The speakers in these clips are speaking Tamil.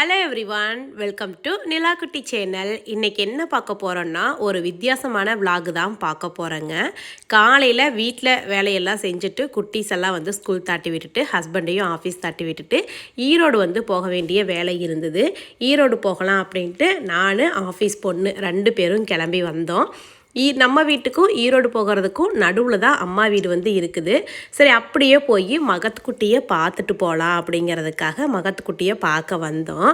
Hello everyone welcome to Nilakutti channel இன்றைக்கி என்ன பார்க்க போகிறோன்னா ஒரு வித்தியாசமான விலாகு தான் பார்க்க போகிறேங்க காலையில் வீட்டில் வேலையெல்லாம் செஞ்சுட்டு குட்டீஸ் எல்லாம் வந்து ஸ்கூல் தாட்டி விட்டுட்டு ஹஸ்பண்டையும் ஆஃபீஸ் தாட்டி விட்டுட்டு ஈரோடு வந்து போக வேண்டிய வேலை இருந்தது. ஈரோடு போகலாம் அப்படின்ட்டு நான் ஆஃபீஸ் பொண்ணு ரெண்டு பேரும் கிளம்பி வந்தோம். ஈ நம்ம வீட்டுக்கும் ஈரோடு போகிறதுக்கும் நடுவில் தான் அம்மா வீடு வந்து இருக்குது. சரி அப்படியே போய் மகத்துக்குட்டியை பார்த்துட்டு போகலாம் அப்படிங்கிறதுக்காக மகத்துக்குட்டியை பார்க்க வந்தோம்.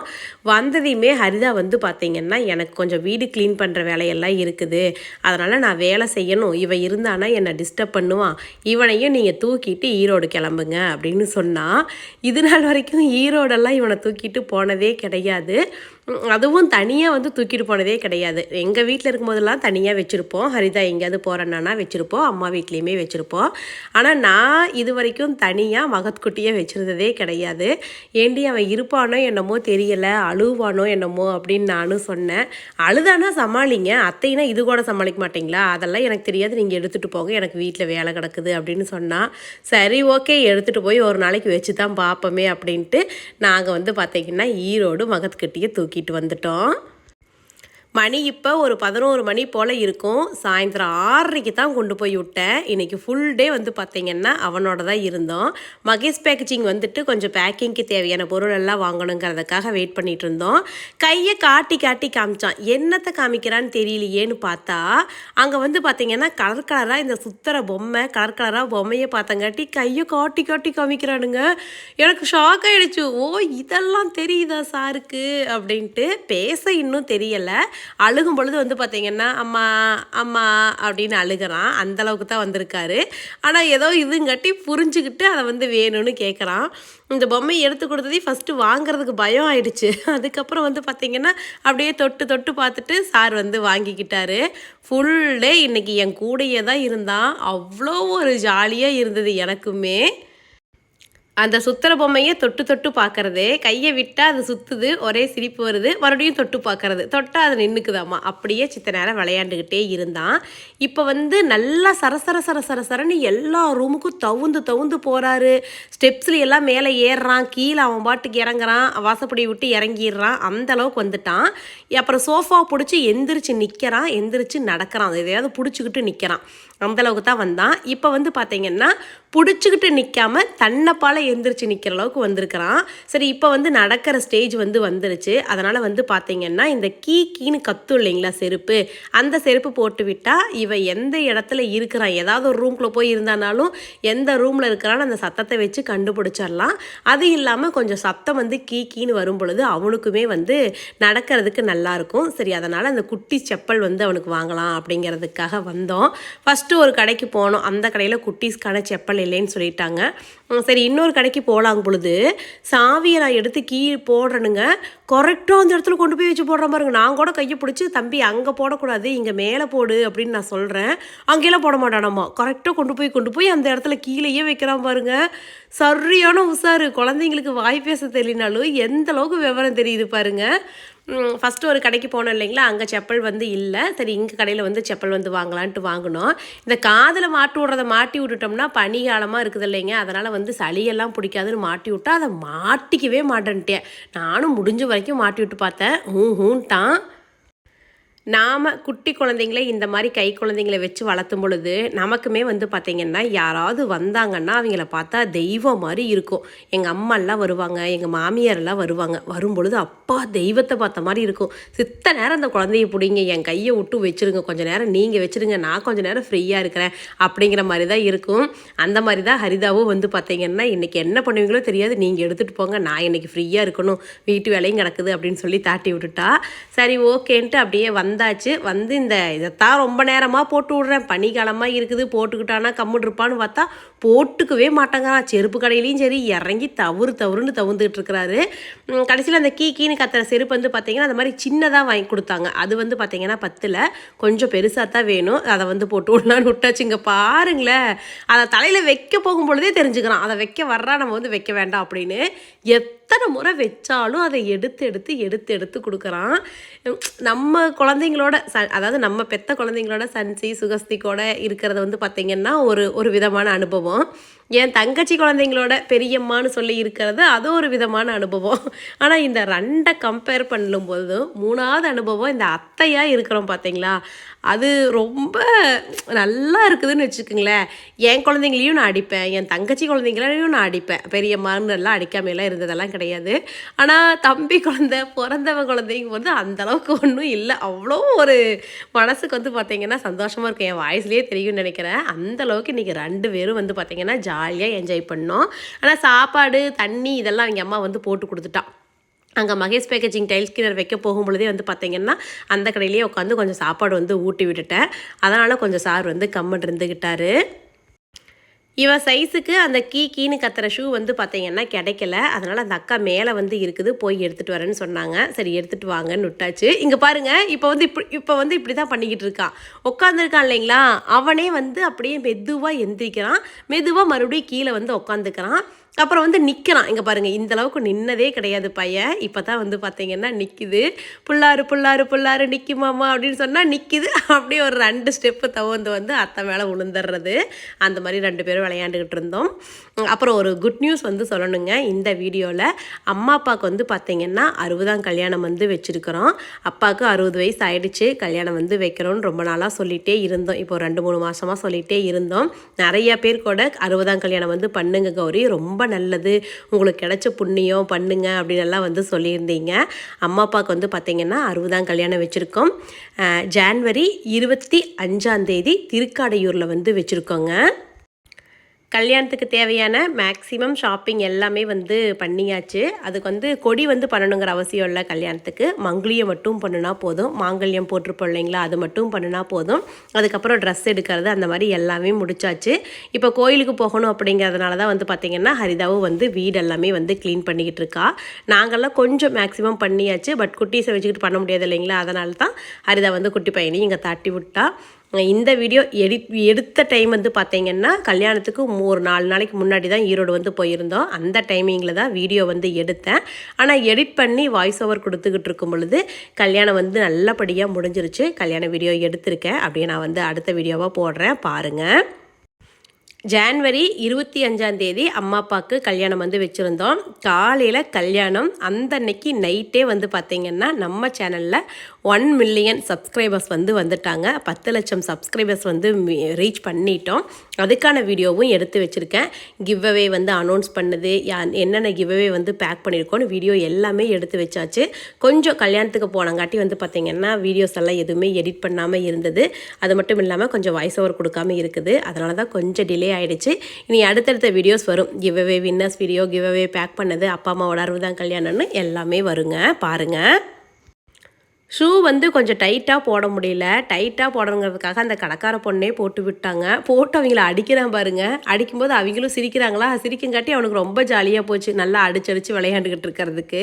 வந்ததையுமே ஹரிதா வந்து பார்த்திங்கன்னா எனக்கு கொஞ்சம் வீடு க்ளீன் பண்ணுற வேலையெல்லாம் இருக்குது. அதனால் நான் வேலை செய்யணும். இவன் இருந்தானா என்னை டிஸ்டர்ப் பண்ணுவான் இவனையும் நீங்கள் தூக்கிட்டு ஈரோடு கிளம்புங்க அப்படின்னு சொன்னால் இது நாள் வரைக்கும் ஈரோடெல்லாம் இவனை தூக்கிட்டு போனதே கிடையாது. அதுவும் தனியாக வந்து தூக்கிட்டு போனதே கிடையாது. எங்கள் வீட்டில் இருக்கும்போதெல்லாம் தனியாக வச்சுருப்போம். ஹரிதா எங்கேயாவது போகிறேன்னா வச்சுருப்போம். அம்மா வீட்லேயுமே வச்சுருப்போம். ஆனால் நான் இது வரைக்கும் தனியாக மகத்குட்டியை வச்சுருந்ததே கிடையாது. ஏண்டி அவன் இருப்பானோ என்னமோ தெரியலை அழுவானோ என்னமோ அப்படின்னு நானும் சொன்னேன். அழுதானா சமாளிங்க. அத்தைனா இது கூட சமாளிக்க மாட்டீங்களா? அதெல்லாம் எனக்கு தெரியாது. நீங்கள் எடுத்துகிட்டு போங்க. எனக்கு வீட்டில் வேலை கிடக்குது அப்படின்னு சொன்னால் சரி ஓகே எடுத்துகிட்டு போய் ஒரு நாளைக்கு வச்சு தான் பார்ப்போமே அப்படின்ட்டு நாங்கள் வந்து பார்த்திங்கன்னா ஈரோடு மகத்கட்டியை தூக்கிட்டு வந்துட்டோம். மணி இப்போ ஒரு பதினோரு மணி போல் இருக்கும். சாயந்தரம் ஆறரைக்கு தான் கொண்டு போய் விட்டேன். இன்றைக்கி ஃபுல் டே வந்து பார்த்திங்கன்னா அவனோட தான் இருந்தோம். மகேஷ் பேக்கேஜிங் வந்துட்டு கொஞ்சம் பேக்கிங்க்கு தேவையான பொருள் எல்லாம் வாங்கணுங்கிறதுக்காக வெயிட் பண்ணிகிட்டு இருந்தோம். கையை காட்டி காட்டி காமிச்சான். என்னத்தை காமிக்கிறான்னு தெரியலையேன்னு பார்த்தா அங்கே வந்து பார்த்திங்கன்னா கலர் கலராக இந்த சுத்தர பொம்மை கலர் கலராக பொம்மையை பார்த்தங்காட்டி கையை காட்டி காட்டி காமிக்கிறானுங்க. எனக்கு ஷாக் ஆகிடுச்சு ஓ இதெல்லாம் தெரியுதா சாருக்கு? அப்படின்ட்டு பேச இன்னும் தெரியலை. அழுகும் பொழுது வந்து பார்த்திங்கன்னா அம்மா அம்மா அப்படின்னு அழுகிறான் அந்தளவுக்கு தான் வந்திருக்காரு. ஆனால் ஏதோ இதுங்கட்டி புரிஞ்சுக்கிட்டு அதை வந்து வேணும்னு கேட்குறான் இந்த பொம்மையை எடுத்து கொடுத்ததே ஃபஸ்ட்டு வாங்குறதுக்கு பயம் ஆயிடுச்சு. அதுக்கப்புறம் வந்து பார்த்திங்கன்னா அப்படியே தொட்டு தொட்டு பார்த்துட்டு சார் வந்து வாங்கிக்கிட்டாரு. ஃபுல் டே இன்றைக்கி என் கூடையே தான் இருந்தான். அவ்வளோ ஒரு ஜாலியாக இருந்தது எனக்குமே. அந்த சுத்துற பொம்மையை தொட்டு தொட்டு பார்க்கறது கையை விட்டால் அது சுற்றுது ஒரே சிரிப்பு வருது மறுபடியும் தொட்டு பார்க்கறது. தொட்டால் அது நின்றுக்குதாம்மா அப்படியே சித்த நேரம் விளையாண்டுக்கிட்டே இருந்தான். இப்போ வந்து நல்லா சரசர சர சர சரன்னு எல்லா ரூமுக்கும் தவுந்து தவுந்து போகிறாரு ஸ்டெப்ஸில் எல்லாம் மேலே ஏறுறான். கீழே அவன் பாட்டுக்கு இறங்குறான். வாசப்படி விட்டு இறங்கிடுறான். அந்த அளவுக்கு வந்துட்டான். அப்புறம் சோஃபா பிடிச்சி எந்திரிச்சு நிற்கிறான் எந்திரிச்சு நடக்கிறான். எதையாவது பிடிச்சிக்கிட்டு நிற்கிறான் அந்த அளவுக்கு தான் வந்தான். இப்போ வந்து பார்த்தீங்கன்னா பிடிச்சிக்கிட்டு நிற்காம தன்னைப்பால எந்திரிச்சு நிற்கிற அளவுக்கு வந்திருக்கிறான். சரி இப்போ வந்து நடக்கிற ஸ்டேஜ் வந்து வந்துருச்சு. அதனால் வந்து பார்த்தீங்கன்னா இந்த கீ கீன்னு கத்தும் இல்லைங்களா செருப்பு? அந்த செருப்பு போட்டு விட்டால் இவன் எந்த இடத்துல இருக்கிறான் ஏதாவது ஒரு ரூம்குள்ளே போய் இருந்தானாலும் எந்த ரூமில் இருக்கிறான்னு அந்த சத்தத்தை வச்சு கண்டுபிடிச்சிடலாம். அது இல்லாமல் கொஞ்சம் சத்தம் வந்து கீ கீன்னு வரும் பொழுது அவனுக்குமே வந்து நடக்கிறதுக்கு நல்லாயிருக்கும் சரி அதனால் அந்த குட்டி செப்பல் வந்து அவனுக்கு வாங்கலாம் அப்படிங்கிறதுக்காக வந்தோம். ஃபஸ்ட்டு ஒரு கடைக்கு போனோம். அந்த கடையில் குட்டீஸ்க்கான செப்பல் இல்லைன்னு சொல்லிட்டாங்க. சரி இன்னொரு கடைக்கு போகலாம் பொழுது சாவியை நான் எடுத்து கீ போடுறேனுங்க. கரெக்டாக அந்த இடத்துல கொண்டு போய் வச்சு போடுற பாருங்க. நான் கூட கையை பிடிச்சி தம்பி அங்கே போடக்கூடாது இங்கே மேலே போடு அப்படின்னு நான் சொல்கிறேன் அங்கெல்லாம் போட மாட்டானாமா. கரெக்டாக கொண்டு போய் கொண்டு போய் அந்த இடத்துல கீழேயே வைக்கிறான் பாருங்க. சரியான உஷாரு. குழந்தைங்களுக்கு வாய் பேச தெரியலனாலும் எந்த அளவுக்கு விவரம் தெரியுது பாருங்க. ஃபஸ்ட்டு ஒரு கடைக்கு போனோம் இல்லைங்களா? அங்கே செப்பல் வந்து இல்லை. சரி இங்கே கடையில் வந்து செப்பல் வந்து வாங்கலான்ட்டு வாங்கினோம். இந்த காதில் மாட்டி விட்றத மாட்டி விட்டுட்டோம்னா பனிகாலமாக இருக்குது இல்லைங்க. அதனால் வந்து சளியெல்லாம் பிடிக்காதுன்னு மாட்டி விட்டா அதை மாட்டிக்கவே மாட்டேன்ட்டேன். நானும் முடிஞ்ச வரைக்கும் மாட்டி விட்டு பார்த்தேன். ஹூ ஹூன்ட்டான். நாம் குட்டி குழந்தைங்கள இந்த மாதிரி கை குழந்தைங்கள வச்சு வளர்த்தும் பொழுது நமக்குமே வந்து பார்த்திங்கன்னா யாராவது வந்தாங்கன்னா அவங்கள பார்த்தா தெய்வம் மாதிரி இருக்கும். எங்கள் அம்மாலாம் வருவாங்க எங்கள் மாமியாரெல்லாம் வருவாங்க. வரும்பொழுது அப்பா தெய்வத்தை பார்த்த மாதிரி இருக்கும். சித்த நேரம் அந்த குழந்தைய பிடிங்க என் கையை விட்டு வச்சுருங்க. கொஞ்சம் நேரம் நீங்கள் வச்சுருங்க நான் கொஞ்சம் நேரம் ஃப்ரீயாக இருக்கிறேன் அப்படிங்கிற மாதிரி தான் இருக்கும். அந்த மாதிரி தான் ஹரிதாவும் வந்து பார்த்திங்கன்னா இன்றைக்கி என்ன பண்ணுவீங்களோ தெரியாது. நீங்கள் எடுத்துகிட்டு போங்க நான் இன்னைக்கு ஃப்ரீயாக இருக்கணும். வீட்டு வேலையும் கிடக்குது அப்படின்னு சொல்லி தாட்டி விட்டுட்டா. சரி ஓகேன்ட்டு அப்படியே வந்தாச்சு. வந்து இந்த இதைத்தான் ரொம்ப நேரமாக போட்டு விட்றேன். பனிக்காலமாக இருக்குது போட்டுக்கிட்டானா கம்முட்ருப்பான்னு பார்த்தா போட்டுக்கவே மாட்டேங்கிறான் செருப்பு கடையிலையும் சரி இறங்கி தவறு தவறுன்னு தவுந்துட்டு இருக்கிறாரு. கடைசியில் அந்த கீ கீன்னு கத்துற செருப்பு வந்து பார்த்தீங்கன்னா அந்த மாதிரி சின்னதாக வாங்கி கொடுத்தாங்க. அது வந்து பார்த்தீங்கன்னா பத்தில். கொஞ்சம் பெருசாக தான் வேணும். அதை வந்து போட்டு விடலான்னு விட்டாச்சுங்க. பாருங்களேன். அதை தலையில் வைக்க போகும் பொழுதே தெரிஞ்சுக்கிறான். அதை வைக்க வர்றா? நம்ம வந்து வைக்க வேண்டாம் அப்படின்னு. எத்தனை முறை வச்சாலும் அதை எடுத்து எடுத்து எடுத்து எடுத்து கொடுக்குறான். நம்ம குழந்தைங்களோட ச அதாவது நம்ம பெத்த குழந்தைங்களோட சன்சி சுகஸ்திக்கோட இருக்கிறத வந்து பார்த்திங்கன்னா ஒரு ஒரு விதமான அனுபவம். என் தங்கச்சி குழந்தைங்களோட பெரியம்மான்னு சொல்லி இருக்கிறது அது ஒரு விதமான அனுபவம். ஆனால் இந்த ரெண்டை கம்பேர் பண்ணும்போது மூணாவது அனுபவம் இந்த அத்தையாக இருக்கிறோம் பார்த்தீங்களா அது ரொம்ப நல்லா இருக்குதுன்னு வச்சுக்கோங்களேன். என் குழந்தைங்களையும் நான் அடிப்பேன். என் தங்கச்சி குழந்தைங்களையும் நான் அடிப்பேன். பெரியம்மான்னு எல்லாம் அடிக்காமையெல்லாம் இருந்ததெல்லாம் கிடையாது. ஆனால் தம்பி குழந்தை பிறந்தவன் குழந்தைங்க வந்து அந்த அளவுக்கு ஒன்றும் இல்லை. அவ்வளோ ஒரு மனசுக்கு வந்து பார்த்தீங்கன்னா சந்தோஷமாக இருக்கும். என் வாய்ஸ்லேயே தெரியும்னு நினைக்கிறேன். அந்த அளவுக்கு இன்றைக்கி ரெண்டு பேரும் வந்து பார்த்தீங்கன்னா ஜாலியாக என்ஜாய் பண்ணோம். ஆனால் சாப்பாடு தண்ணி இதெல்லாம் அவங்க அம்மா வந்து போட்டு கொடுத்துட்டான் அங்கே மகேஷ் பேக்கேஜிங் டைல்ஸ் கிணர் வைக்க போகும்பொழுதே வந்து பார்த்தீங்கன்னா அந்த கடையிலேயே உட்காந்து கொஞ்சம் சாப்பாடு வந்து ஊட்டி விட்டுட்டேன். அதனால் கொஞ்சம் சார் வந்து கம்மன் இருந்துக்கிட்டாரு இவன் சைஸுக்கு அந்த கீ கீன்னு கத்துற ஷூ வந்து பார்த்தீங்கன்னா கிடைக்கல. அதனால் அந்த அக்கா மேலே வந்து இருக்குது. போய் எடுத்துகிட்டு வரேன்னு சொன்னாங்க. சரி எடுத்துகிட்டு வாங்கன்னு விட்டாச்சு. இங்கே பாருங்கள் இப்போ வந்து இப்படி இப்போ வந்து இப்படி தான் பண்ணிக்கிட்டு இருக்கான் உட்காந்துருக்கான் இல்லைங்களா? அவனே வந்து அப்படியே மெதுவாக எந்திரிக்கிறான். மெதுவாக மறுபடியும் கீழே வந்து உட்காந்துக்கிறான் அப்புறம் வந்து நிற்கிறான் இங்கே பாருங்கள் இந்த அளவுக்கு நின்னதே கிடையாது பையன் இப்போ தான் வந்து பார்த்தீங்கன்னா நிற்கிது புள்ளாரு புள்ளாரு புள்ளாரு நிற்குமாமா அப்படின்னு சொன்னால் நிற்கிது அப்படியே ஒரு ரெண்டு ஸ்டெப்பு தவந்து வந்து அத்தை மேலே விழுந்துடுறது அந்த மாதிரி ரெண்டு பேரும் விளையாண்டுக்கிட்டு இருந்தோம். அப்புறம் ஒரு குட் நியூஸ் வந்து சொல்லணுங்க. இந்த வீடியோவில் அம்மா அப்பாவுக்கு வந்து பார்த்தீங்கன்னா அறுபதாம் கல்யாணம் வந்து வச்சுருக்கிறோம். அப்பாவுக்கு அறுபது வயசு ஆயிடுச்சு. கல்யாணம் வந்து வைக்கிறோன்னு ரொம்ப நாளாக சொல்லிகிட்டே இருந்தோம். இப்போ ரெண்டு மூணு மாதமாக சொல்லிகிட்டே இருந்தோம். நிறைய பேர் கூட அறுபதாம் கல்யாணம் வந்து பண்ணுங்க கௌரி. ரொம்ப நல்லது உங்களுக்கு கிடைச்ச புண்ணியம் பண்ணுங்க அப்படின்னு எல்லாம் வந்து சொல்லியிருந்தீங்க. அம்மா அப்பாவுக்கு வந்து பார்த்தீங்கன்னா அறுபதாம் கல்யாணம் வச்சுருக்கோம். ஜான்வரி இருபத்தி அஞ்சாந்தேதி திருக்காடையூரில் வந்து வச்சுருக்கோங்க. கல்யாணத்துக்கு தேவையான மேக்ஸிமம் ஷாப்பிங் எல்லாமே வந்து பண்ணியாச்சு. அதுக்கு வந்து கொடி வந்து பண்ணணுங்கிற அவசியம் இல்லை கல்யாணத்துக்கு. மங்குளியம் மட்டும் பண்ணுனா போதும். மாங்கல்யம் போட்டிருப்போம் இல்லைங்களா? அது மட்டும் பண்ணுனா போதும். அதுக்கப்புறம் ட்ரெஸ் எடுக்கிறது அந்த மாதிரி எல்லாமே முடிச்சாச்சு. இப்போ கோயிலுக்கு போகணும் அப்படிங்கிறதுனால தான் வந்து பார்த்திங்கன்னா ஹரிதாவும் வந்து வீடு எல்லாமே வந்து க்ளீன் பண்ணிக்கிட்டு இருக்கா. நாங்கள்லாம் கொஞ்சம் மேக்ஸிமம் பண்ணியாச்சு. பட் குட்டீஸை வச்சுக்கிட்டு பண்ண முடியாது இல்லைங்களா? அதனால தான் ஹரிதா வந்து குட்டி பையனையும் இங்கே தட்டி விட்டா. இந்த வீடியோ எடி எடுத்த டைம் வந்து பார்த்தீங்கன்னா கல்யாணத்துக்கு ஒரு நாலு நாளைக்கு முன்னாடி தான் ஈரோடு வந்து போயிருந்தோம். அந்த டைமிங்கில் தான் வீடியோ வந்து எடுத்தேன். ஆனால் எடிட் பண்ணி வாய்ஸ் ஓவர் கொடுத்துக்கிட்டு இருக்கும் பொழுது கல்யாணம் வந்து நல்லபடியாக முடிஞ்சிருச்சு. கல்யாண வீடியோ எடுத்திருக்கேன். அப்படியே நான் வந்து அடுத்த வீடியோவாக போடுறேன். பாருங்கள் ஜான்வரி இருபத்தி அஞ்சாம் தேதி அம்மா அப்பாவுக்கு கல்யாணம் வந்து வச்சுருந்தோம். காலையில் கல்யாணம் அந்த அன்னைக்கு நைட்டே வந்து பார்த்திங்கன்னா நம்ம சேனலில் ஒன் மில்லியன் சப்ஸ்கிரைபர்ஸ் வந்து வந்துட்டாங்க. பத்து லட்சம் சப்ஸ்கிரைபர்ஸ் வந்து ரீச் பண்ணிட்டோம். அதுக்கான வீடியோவும் எடுத்து வச்சுருக்கேன். கிவ்அவே வந்து அனௌன்ஸ் பண்ணது யா என்னென்ன கிவ்அவே வந்து பேக் பண்ணியிருக்கோன்னு வீடியோ எல்லாமே எடுத்து வச்சாச்சு. கொஞ்சம் கல்யாணத்துக்கு போனங்காட்டி வந்து பார்த்திங்கன்னா வீடியோஸ் எல்லாம் எதுவுமே எடிட் பண்ணாமல் இருந்தது. அது மட்டும் இல்லாமல் கொஞ்சம் வாய்ஸ் ஓவர் கொடுக்காம இருக்குது. அதனால தான் கொஞ்சம் டிலே ஆகிடுச்சு இனி அடுத்தடுத்த வீடியோஸ் வரும். Giveaway winners video giveaway pack பண்ணது அப்பா அம்மாவோட அறுபதாம் கல்யாணம்னு எல்லாமே வருங்க. பாருங்கள் ஷூ வந்து கொஞ்சம் டைட்டாக போட முடியல. டைட்டாக போடணுங்கிறதுக்காக அந்த கடைக்கார பொண்ணே போட்டு விட்டாங்க. போட்டு அவங்கள அடிக்கிறான் பாருங்க. அடிக்கும்போது அவங்களும் சிரிக்கிறாங்களா? சிரிக்கங்காட்டி அவனுக்கு ரொம்ப ஜாலியாக போச்சு. நல்லா அடிச்சடிச்சு விளையாண்டுக்கிட்டு இருக்கிறதுக்கு.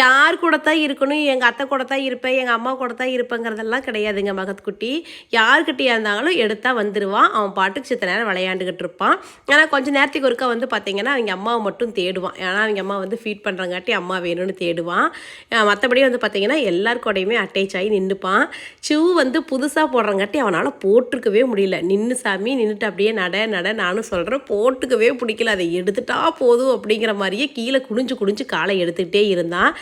யார் கூட தான் இருக்கணும்? எங்கள் அத்தை கூட தான் இருப்பேன். எங்கள் அம்மா கூட தான் இருப்பேங்கிறதெல்லாம் கிடையாதுங்க மகத்குட்டி. யார்கிட்டயா இருந்தாலும் எடுத்தால் வந்துடுவான் அவன் பாட்டுக்கு சித்த நேரம் விளையாண்டுக்கிட்டு இருப்பான். ஆனால் கொஞ்சம் நேரத்துக்கு ஒருக்கா வந்து பார்த்தீங்கன்னா அவங்க அம்மாவை மட்டும் தேடுவான். ஏன்னா அவங்க அம்மா வந்து ஃபீட் பண்ணுறங்காட்டி அம்மா வேணும்னு தேடுவான். மற்றபடி வந்து பார்த்தீங்கன்னா எல்லார் எல்லாருமே அட்டேச் ஆகி நின்றுப்பான் ஷூ வந்து புதுசாக போடுறங்காட்டி அவனால் போட்டிருக்கவே முடியல. நின்று சாமி நின்றுட்டு அப்படியே நட நட நானும் சொல்கிறேன் போட்டுக்கவே பிடிக்கல. அதை எடுத்துட்டா போதும் அப்படிங்கிற மாதிரியே கீழே குடிஞ்சு குனிஞ்சு காலை எடுத்துக்கிட்டே இருந்தான்.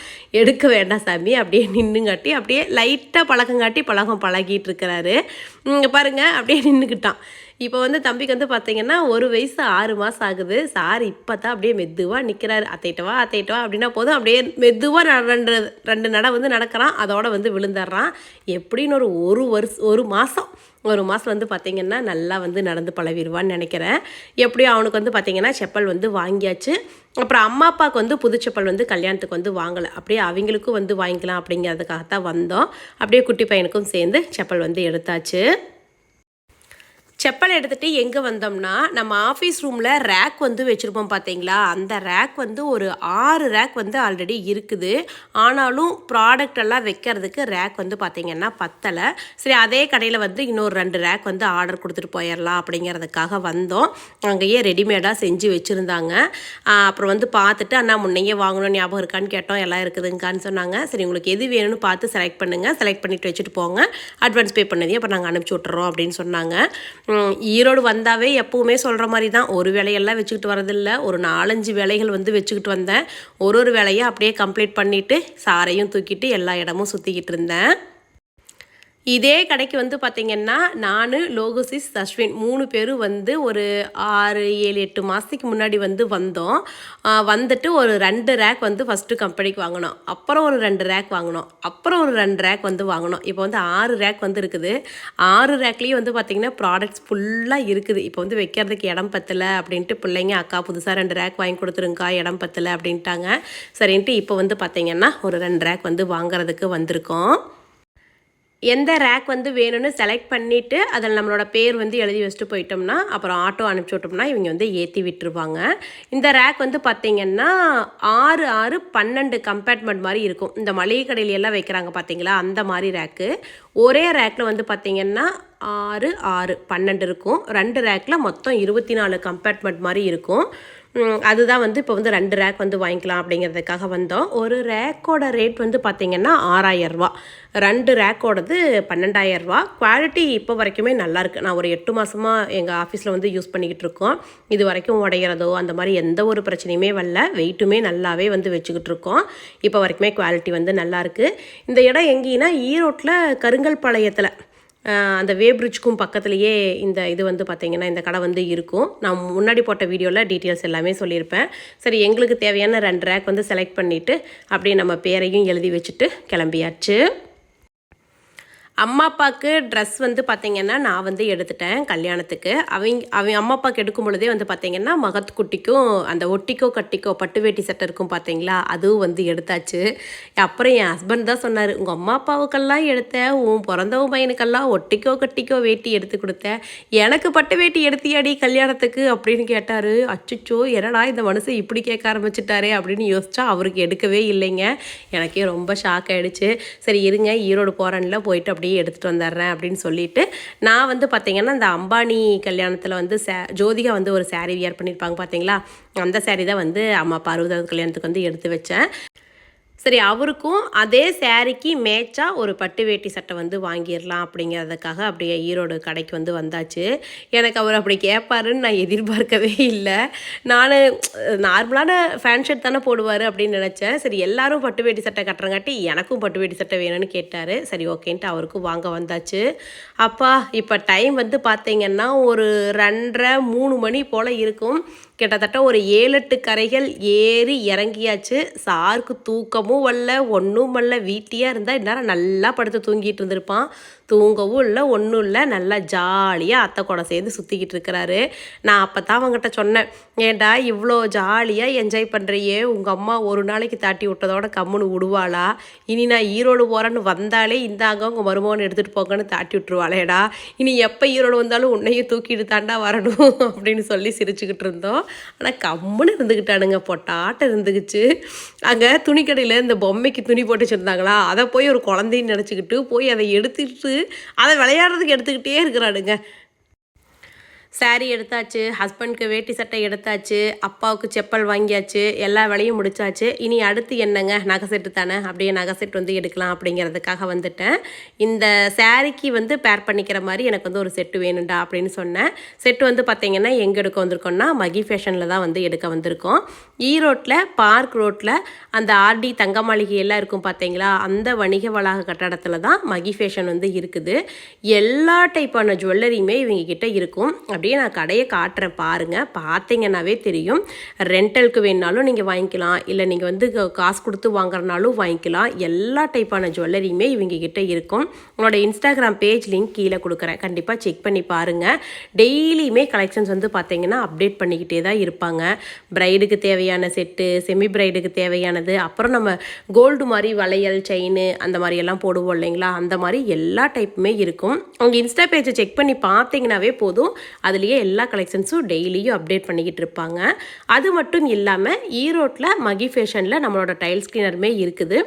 எடுக்க வேண்டாம் சாமி அப்படியே நின்றுங்காட்டி அப்படியே லைட்டாக பழக்கங்காட்டி பழகம் பழகிட்டு இருக்கிறாரு. இங்கே பாருங்கள் அப்படியே நின்றுக்கிட்டான் இப்போ வந்து தம்பிக்கு வந்து பார்த்தீங்கன்னா ஒரு வயசு ஆறு மாதம் ஆகுது. சார் இப்போ தான் அப்படியே மெதுவாக நிற்கிறாரு அத்தைட்டவா அத்தைட்டவா அப்படின்னா போதும். அப்படியே மெதுவாக ரெண்டு ரெண்டு நடை வந்து நடக்கிறான். அதோட வந்து விழுந்துடுறான் எப்படின்னு ஒரு ஒரு வருஷம் ஒரு மாதம் ஒரு மாதம் வந்து பார்த்திங்கன்னா நல்லா வந்து நடந்து பழகிடுவான்னு நினைக்கிறேன். எப்படியும் அவனுக்கு வந்து பார்த்திங்கன்னா செப்பல் வந்து வாங்கியாச்சு. அப்புறம் அம்மா அப்பாவுக்கு வந்து புது செப்பல் வந்து கல்யாணத்துக்கு வந்து வாங்கலை. அப்படியே அவங்களுக்கும் வந்து வாங்கிக்கலாம் அப்படிங்கிறதுக்காக தான் வந்தோம். அப்படியே குட்டி பையனுக்கும் சேர்ந்து செப்பல் வந்து எடுத்தாச்சு. செப்பல் எடுத்துகிட்டு எங்கே வந்தோம்னா நம்ம ஆஃபீஸ் ரூமில் ரேக் வந்து வச்சுருப்போம் பார்த்தீங்களா அந்த ரேக் வந்து ஒரு ஆறு ரேக் வந்து ஆல்ரெடி இருக்குது. ஆனாலும் ப்ராடக்ட் எல்லாம் வைக்கிறதுக்கு ரேக் வந்து பார்த்திங்கன்னா பத்தலை. சரி அதே கடையில் வந்து இன்னொரு ரெண்டு ரேக் வந்து ஆர்டர் கொடுத்துட்டு போயிடலாம் அப்படிங்கிறதுக்காக வந்தோம். அங்கேயே ரெடிமேடாக செஞ்சு வச்சுருந்தாங்க. அப்புறம் வந்து பார்த்துட்டு அண்ணா முன்னையே வாங்கணும் ஞாபகம் இருக்கான்னு கேட்டோம். எல்லாம் இருக்குதுங்கான்னு சொன்னாங்க. சரி உங்களுக்கு எது வேணும்னு பார்த்து செலக்ட் பண்ணுங்கள் செலக்ட் பண்ணிவிட்டு வச்சுட்டு போங்க. அட்வான்ஸ் பே பண்ணதையும் அப்புறம் நாங்கள் அனுப்பிச்சி விட்டுறோம் அப்படின்னு சொன்னாங்க. ஈரோடு வந்தாவே எப்பவுமே சொல்கிற மாதிரி தான் ஒரு வேலையெல்லாம் வச்சுக்கிட்டு வரதில்லை ஒரு நாலஞ்சு வேலைகள் வந்து வச்சுக்கிட்டு வந்தேன். ஒரு ஒரு வேலையை அப்படியே கம்ப்ளீட் பண்ணிவிட்டு சாரையும் தூக்கிட்டு எல்லா இடமும் சுற்றிக்கிட்டு இருந்தேன். இதே கடைக்கு வந்து பார்த்திங்கன்னா நான் லோகோசிஸ் அஸ்வின் மூணு பேரும் வந்து ஒரு ஆறு ஏழு எட்டு மாதத்துக்கு முன்னாடி வந்து வந்தோம். வந்துட்டு ஒரு ரெண்டு ரேக் வந்து ஃபஸ்ட்டு கம்பெனிக்கு வாங்கினோம். அப்புறம் ஒரு ரெண்டு ரேக் வாங்கினோம். அப்புறம் ஒரு ரெண்டு ரேக் வந்து வாங்கினோம். இப்போ வந்து ஆறு ரேக் வந்து இருக்குது. ஆறு ரேக்லேயும் வந்து பார்த்திங்கன்னா ப்ராடக்ட்ஸ் ஃபுல்லாக இருக்குது. இப்போ வந்து வைக்கிறதுக்கு இடம் பத்தலை அப்படின்ட்டு பிள்ளைங்க அக்கா புதுசாக ரெண்டு ரேக் வாங்கி கொடுத்துருங்கக்கா இடம் பத்தலை அப்படின்ட்டாங்க. சரின்ட்டு இப்போ வந்து பார்த்திங்கன்னா ஒரு ரெண்டு ரேக் வந்து வாங்குறதுக்கு வந்திருக்கோம். எந்த ரேக் வந்து வேணும்னு செலக்ட் பண்ணிவிட்டு அதில் நம்மளோட பேர் வந்து எழுதி வச்சுட்டு போயிட்டோம்னா அப்புறம் ஆட்டோ அனுப்பிச்சி விட்டோம்னா இவங்க வந்து ஏற்றி விட்டுருவாங்க. இந்த ரேக் வந்து பார்த்திங்கன்னா ஆறு ஆறு பன்னெண்டு கம்பார்ட்மெண்ட் மாதிரி இருக்கும். இந்த மளிகை கடையில எல்லாம் வைக்கிறாங்க பார்த்தீங்களா அந்த மாதிரி ரேக்கு ஒரே ரேக்கில் வந்து பார்த்திங்கன்னா ஆறு ஆறு பன்னெண்டு இருக்கும். ரெண்டு ரேக்கில் மொத்தம் இருபத்தி நாலு கம்பார்ட்மெண்ட் மாதிரி இருக்கும். அதுதான் வந்து இப்போ வந்து ரெண்டு ரேக் வந்து வாங்கிக்கலாம் அப்படிங்கிறதுக்காக வந்தோம். ஒரு ரேக்கோட ரேட் வந்து பார்த்திங்கன்னா ஆறாயிரரூபா ரெண்டு ரேக்கோடது பன்னெண்டாயிரரூபா குவாலிட்டி இப்போ வரைக்குமே நல்லாயிருக்கு நான் ஒரு எட்டு மாதமாக எங்கள் ஆஃபீஸில் வந்து யூஸ் பண்ணிக்கிட்டு இருக்கோம். இது வரைக்கும் உடையிறதோ அந்த மாதிரி எந்த ஒரு பிரச்சனையுமே வரல. வெயிட்டுமே நல்லாவே வந்து வச்சுக்கிட்டு இருக்கோம். இப்போ வரைக்குமே குவாலிட்டி வந்து நல்லாயிருக்கு இந்த இடம் எங்கேன்னா ஈரோட்டில் கருங்கல் பாளையத்தில். அந்த வே பிரிட்ஜ்க்கும் பக்கத்துலேயே இந்த இது வந்து பார்த்திங்கன்னா இந்த கடை வந்து இருக்கும். நான் முன்னாடி போட்ட வீடியோவில் டீட்டெயில்ஸ் எல்லாமே சொல்லியிருப்பேன். சரி எங்களுக்கு தேவையான ரெண்டு ரேக் வந்து செலக்ட் பண்ணிவிட்டு அப்படியே நம்ம பேரையும் எழுதி வச்சுட்டு கிளம்பியாச்சு. அம்மா அப்பாவுக்கு ட்ரெஸ் வந்து பார்த்திங்கன்னா நான் வந்து எடுத்துட்டேன் கல்யாணத்துக்கு. அவங்க அவங்க அம்மா அப்பாவுக்கு எடுக்கும் பொழுதே வந்து பார்த்திங்கன்னா மகத் குட்டிக்கும் அந்த ஒட்டிக்கோ கட்டிக்கோ பட்டு வேட்டி சட்டை இருக்கும் பார்த்தீங்களா அதுவும் வந்து எடுத்தாச்சு. அப்புறம் என் ஹஸ்பண்ட் தான் சொன்னார் உங்கள் அம்மா அப்பாவுக்கெல்லாம் எடுத்தேன் உன் பிறந்தவ பையனுக்கெல்லாம் ஒட்டிக்கோ கட்டிக்கோ வேட்டி எடுத்து கொடுத்தேன். எனக்கு பட்டு வேட்டி எடுத்தியாடி கல்யாணத்துக்கு? அப்படின்னு கேட்டார். அச்சுச்சோ என்னடா இந்த மனுஷன் இப்படி கேட்க ஆரம்பிச்சிட்டாரே அப்படின்னு யோசிச்சா அவருக்கு எடுக்கவே இல்லைங்க. எனக்கே ரொம்ப ஷாக் ஆகிடுச்சு சரி இருங்க ஈரோடு போகிறேன்ல போயிட்டு அப்படியே எடுத்துகிட்டு வந்துடுறேன் அப்படின்னு சொல்லிட்டு நான் வந்து பார்த்தீங்கன்னா இந்த அம்பானி கல்யாணத்தில் வந்து சே ஜோதிகா வந்து ஒரு சாரீ வியர் பண்ணியிருப்பாங்க பார்த்தீங்களா அந்த saree தான் வந்து அம்மா பருவதாவது கல்யாணத்துக்கு வந்து எடுத்து வச்சேன். சரி அவருக்கும் அதே சேரீக்கு மேட்சாக ஒரு பட்டு வேட்டி சட்டை வந்து வாங்கிடலாம் அப்படிங்கிறதுக்காக அப்படியே ஈரோடு கடைக்கு வந்து வந்தாச்சு. எனக்கு அவர் அப்படி கேட்பாருன்னு நான் எதிர்பார்க்கவே இல்லை. நான் நார்மலான ஃபேன் ஷர்ட் தானே போடுவார் அப்படின்னு நினச்சேன். சரி எல்லாரும் பட்டு வேட்டி சட்டை கட்டுறங்காட்டி எனக்கும் பட்டு வேட்டி சட்டை வேணும்னு கேட்டார். சரி ஓகேன்ட்டு அவருக்கும் வாங்க வந்தாச்சு. அப்பா இப்போ டைம் வந்து பார்த்தீங்கன்னா ஒரு ரெண்டரை மூணு மணி போல் இருக்கும். கிட்டத்தட்ட ஒரு ஏழு எட்டு கரைகள் ஏறி இறங்கியாச்சு. சாருக்கு தூக்கமும் வரல ஒன்றும் வரல. வீட்டியாக இருந்தால் இந்நேரம் நல்லா படுத்து தூங்கிட்டு இருந்திருப்பான். தூங்கவும் இல்லை ஒன்றும் இல்லை. நல்லா ஜாலியாக அத்தை கூட சேர்ந்து சுற்றிக்கிட்டு இருக்கிறாரு. நான் அப்போ தான் அவங்ககிட்ட சொன்னேன் ஏன்டா இவ்வளோ ஜாலியாக என்ஜாய் பண்ணுறியே உங்கள் அம்மா ஒரு நாளைக்கு தாட்டி விட்டதோட கம்முன்னு விடுவாளா? இனி நான் ஈரோடு போகிறேன்னு வந்தாலே இந்தாங்க உங்கள் மருமகன் எடுத்துகிட்டு போங்கன்னு தாட்டி விட்டுருவாளேடா. இனி எப்போ ஈரோடு வந்தாலும் உன்னையும் தூக்கிட்டு தாண்டா வரணும். அப்படின்னு சொல்லி சிரிச்சுக்கிட்டு இருந்தோம். ஆனால் கம்முன்னு இருந்துக்கிட்டானுங்க பொட்டாட்ட இருந்துக்குச்சு அங்கே துணிக்கடையில் இந்த பொம்மைக்கு துணி போட்டு வச்சுருந்தாங்களா? அதை போய் ஒரு குழந்தைன்னு நினச்சிக்கிட்டு போய் அதை எடுத்துக்கிட்டு அதை விளையாடுறதுக்கு எடுத்துக்கிட்டே இருக்கிறானுங்க. சாரீ எடுத்தாச்சு ஹஸ்பண்ட்க்கு வேட்டி சட்டை எடுத்தாச்சு அப்பாவுக்கு செப்பல் வாங்கியாச்சு எல்லா வேலையும் முடிச்சாச்சு. இனி அடுத்து என்னங்க? நகை செட்டு தானே? அப்படியே நகை செட் வந்து எடுக்கலாம் அப்படிங்கிறதுக்காக வந்துட்டேன். இந்த சாரீக்கு வந்து பேர் பண்ணிக்கிற மாதிரி எனக்கு வந்து ஒரு செட்டு வேணும்டா அப்படின்னு சொன்னேன். செட்டு வந்து பார்த்தீங்கன்னா எங்கே எடுக்க வந்திருக்கோம்னா மகி ஃபேஷனில் தான் வந்து எடுக்க வந்திருக்கோம். ஈரோட்டில் பார்க் ரோட்டில் அந்த ஆர்டி தங்க மாளிகையெல்லாம் இருக்கும் பார்த்தீங்களா? அந்த வணிக வளாக கட்டடத்தில் தான் மகி ஃபேஷன் வந்து இருக்குது. எல்லா டைப்பான ஜுவல்லரியுமே இவங்க கிட்ட இருக்கும். அப்படியே நான் கடையை காட்டுறேன். பாருங்கள் பார்த்தீங்கன்னாவே தெரியும். ரெண்டலுக்கு வேணுனாலும் நீங்கள் வாங்கிக்கலாம். இல்லை நீங்கள் வந்து காசு கொடுத்து வாங்குறனாலும் வாங்கிக்கலாம். எல்லா டைப்பான ஜுவல்லரியுமே இவங்க கிட்ட இருக்கும். உங்களோட இன்ஸ்டாகிராம் பேஜ் லிங்க் கீழே கொடுக்குறேன். கண்டிப்பாக செக் பண்ணி பாருங்கள் டெய்லியுமே கலெக்ஷன்ஸ் வந்து பார்த்தீங்கன்னா அப்டேட் பண்ணிக்கிட்டே தான் இருப்பாங்க. பிரைடுக்கு தேவையான செட்டு செமி பிரைடுக்கு தேவையானது அப்புறம் நம்ம கோல்டு மாதிரி வளையல் செயின் அந்த மாதிரி எல்லாம் போடுவோம் இல்லைங்களா? அந்த மாதிரி எல்லா டைப்புமே இருக்கும். உங்கள் இன்ஸ்டா பேஜை செக் பண்ணி பார்த்தீங்கன்னாவே போதும். அதுலேயே எல்லா கலெக்ஷன்ஸும் டெய்லியும் அப்டேட் பண்ணிக்கிட்டு இருப்பாங்க. அது மட்டும் இல்லாமல் ஈரோட்டில் மகி ஃபேஷனில் நம்மளோட டைல்ஸ் கிளீனருமே இருக்குது.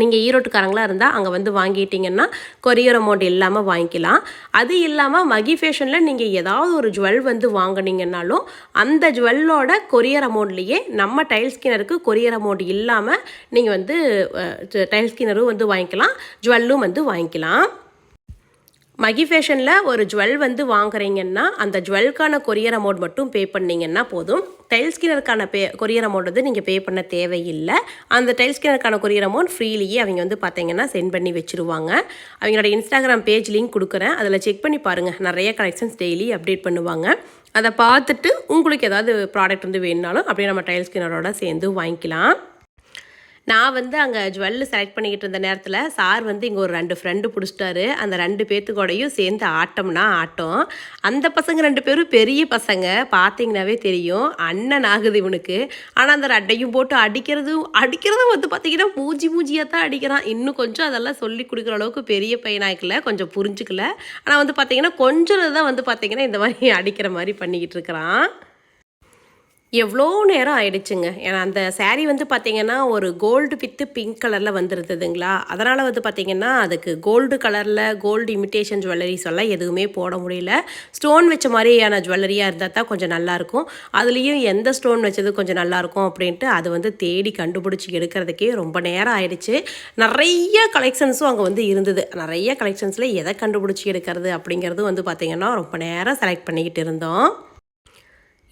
நீங்கள் ஈரோட்டுக்காரங்களாக இருந்தால் அங்கே வந்து வாங்கிட்டீங்கன்னா கொரியர் அமௌண்ட் இல்லாமல் வாங்கிக்கலாம். அது இல்லாமல் மகி ஃபேஷனில் நீங்கள் ஏதாவது ஒரு ஜுவல் வந்து வாங்குனீங்கன்னாலும் அந்த ஜுவல்லோட கொரியர் அமௌண்ட்லேயே நம்ம டைல் ஸ்கின்னருக்கு கொரியர் அமௌண்ட் இல்லாமல் நீங்கள் வந்து டைல் ஸ்கின்னரும் வந்து வாங்கிக்கலாம் ஜுவல்லும் வந்து வாங்கிக்கலாம். மகி ஃபேஷனில் ஒரு ஜுவல் வந்து வாங்குறீங்கன்னா அந்த ஜுவல்க்கான கொரியர் அமௌண்ட் மட்டும் பே பண்ணிங்கன்னா போதும். டைல் ஸ்கின்னருக்கான பே கொரியர் அமௌண்ட் வந்து நீங்கள் பே பண்ண தேவையில்லை. அந்த டைல் ஸ்கின்னருக்கான கொரியர் அமௌண்ட் ஃப்ரீலியே அவங்க வந்து பார்த்தீங்கன்னா சென்ட் பண்ணி வச்சுருவாங்க. அவங்களோட இன்ஸ்டாகிராம் பேஜ் லிங்க் கொடுக்குறேன். அதில் செக் பண்ணி பாருங்கள் நிறைய கலெக்ஷன்ஸ் டெய்லி அப்டேட் பண்ணுவாங்க. அதை பார்த்துட்டு உங்களுக்கு ஏதாவது ப்ராடக்ட் வந்து வேணுனாலும் அப்படியே நம்ம டைல் ஸ்கின்னரோட சேர்ந்து வாங்கிக்கலாம். நான் வந்து அங்கே ஜுவல்லு செலக்ட் பண்ணிக்கிட்டு இருந்த நேரத்தில் சார் வந்து இங்கே ஒரு ரெண்டு ஃப்ரெண்டு பிடிச்சிட்டாரு. அந்த ரெண்டு பேர்த்துக்கூடையும் சேர்ந்து ஆட்டம்னா ஆட்டம். அந்த பசங்க ரெண்டு பேரும் பெரிய பசங்க. பார்த்தீங்கன்னாவே தெரியும். அண்ணன் ஆகுது இவனுக்கு. ஆனால் அந்த ரெண்டையும் போட்டு அடிக்கிறதும் அடிக்கிறதும் வந்து பார்த்தீங்கன்னா மூஞ்சி மூஞ்சியாக தான் அடிக்கிறான். இன்னும் கொஞ்சம் அதெல்லாம் சொல்லி கொடுக்குற அளவுக்கு பெரிய பையனாக்கல கொஞ்சம் புரிஞ்சுக்கல. ஆனால் வந்து பார்த்தீங்கன்னா கொஞ்சம் தான் வந்து பார்த்தீங்கன்னா இந்த மாதிரி அடிக்கிற மாதிரி பண்ணிக்கிட்டு இருக்கிறான். எவ்வளோ நேரம் ஆயிடுச்சுங்க. ஏன்னா அந்த சேரீ வந்து பார்த்திங்கன்னா ஒரு கோல்டு வித்து பிங்க் கலரில் வந்துருந்ததுங்களா? அதனால் வந்து பார்த்திங்கன்னா அதுக்கு கோல்டு கலரில் கோல்டு இமிட்டேஷன் ஜுவல்லரிஸ் எல்லாம் எதுவுமே போட முடியல. ஸ்டோன் வச்ச மாதிரியான ஜுவல்லரியாக இருந்தால் தான் கொஞ்சம் நல்லாயிருக்கும் அதுலேயும் எந்த ஸ்டோன் வச்சது கொஞ்சம் நல்லாயிருக்கும் அப்படின்ட்டு அது வந்து தேடி கண்டுபிடிச்சி எடுக்கிறதுக்கே ரொம்ப நேரம் ஆயிடுச்சு. நிறைய கலெக்ஷன்ஸும் அங்கே வந்து இருந்தது. நிறைய கலெக்ஷன்ஸில் எதை கண்டுபிடிச்சி எடுக்கிறது அப்படிங்கிறது வந்து பார்த்திங்கன்னா ரொம்ப நேரம் செலக்ட் பண்ணிக்கிட்டு இருந்தோம்.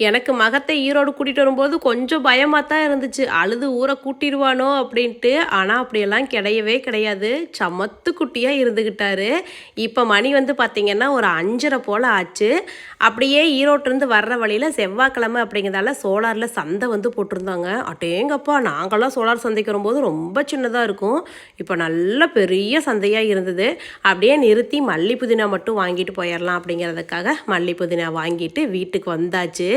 எனக்கு மகத்தை ஈரோடு கூட்டிகிட்டு வரும்போது கொஞ்சம் பயமாக தான் இருந்துச்சு. அழுது ஊரை கூட்டிடுவானோ அப்படின்ட்டு. ஆனால் அப்படியெல்லாம் கிடையவே கிடையாது. சமத்து குட்டியாக இருந்துக்கிட்டாரு இப்போ மணி வந்து பார்த்திங்கன்னா ஒரு அஞ்சரை போல் ஆச்சு. அப்படியே ஈரோட்டிலேருந்து வர்ற வழியில் செவ்வாய்க்கிழமை அப்படிங்கிறதால சோலாரில் சந்தை வந்து போட்டிருந்தாங்க. அட்டேங்கப்பா நாங்களாம் சோலார் சந்தைக்கு வரும்போது ரொம்ப சின்னதாக இருக்கும். இப்போ நல்ல பெரிய சந்தையாக இருந்தது. அப்படியே நிறுத்தி மல்லி புதினா மட்டும் வாங்கிட்டு போயிடலாம் அப்படிங்கிறதுக்காக மல்லி புதினா வாங்கிட்டு வீட்டுக்கு வந்தாச்சு.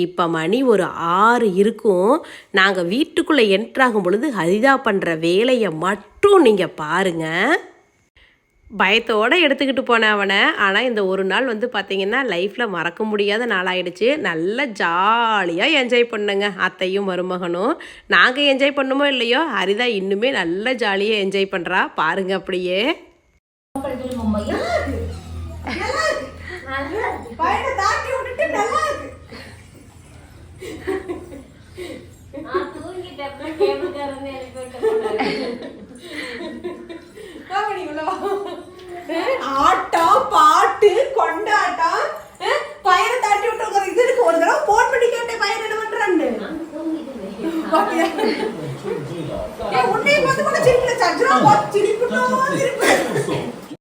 இப்போ மணி ஒரு ஆறு இருக்கும். நாங்கள் வீட்டுக்குள்ளே என்ட்ராகும் பொழுது ஹரிதா பண்ணுற வேலையை மட்டும் நீங்கள் பாருங்கள் பயத்தோடு எடுத்துக்கிட்டு போனேன் அவனை. ஆனால் இந்த ஒரு நாள் வந்து பார்த்திங்கன்னா லைஃப்பில் மறக்க முடியாத நாளாயிடுச்சு. நல்லா ஜாலியாக என்ஜாய் பண்ணுங்க அத்தையும் மருமகனும். நாங்கள் என்ஜாய் பண்ணுமோ இல்லையோ ஹரிதா இன்னுமே நல்ல ஜாலியாக என்ஜாய் பண்ணுறா பாருங்கள் அப்படியே பையனை தாக்கி விட்டுட்டு நல்லா இருக்கு வாங்க நீ உள்ள வா. அஹ், ஆட்டம் பாட்டு கொண்டாட்டம் அஹ், பையனை தாட்டி விட்டு இது இருக்கு ஒரு தடவை போன் பண்ணி கேட்டேன் பையன் என்ன பண்றான்னு பாத்தியா? ஏய், உன்னைய பார்த்து கூட சிரிக்கல சஜ்ரா பார்த்து சிரிக்கட்டும்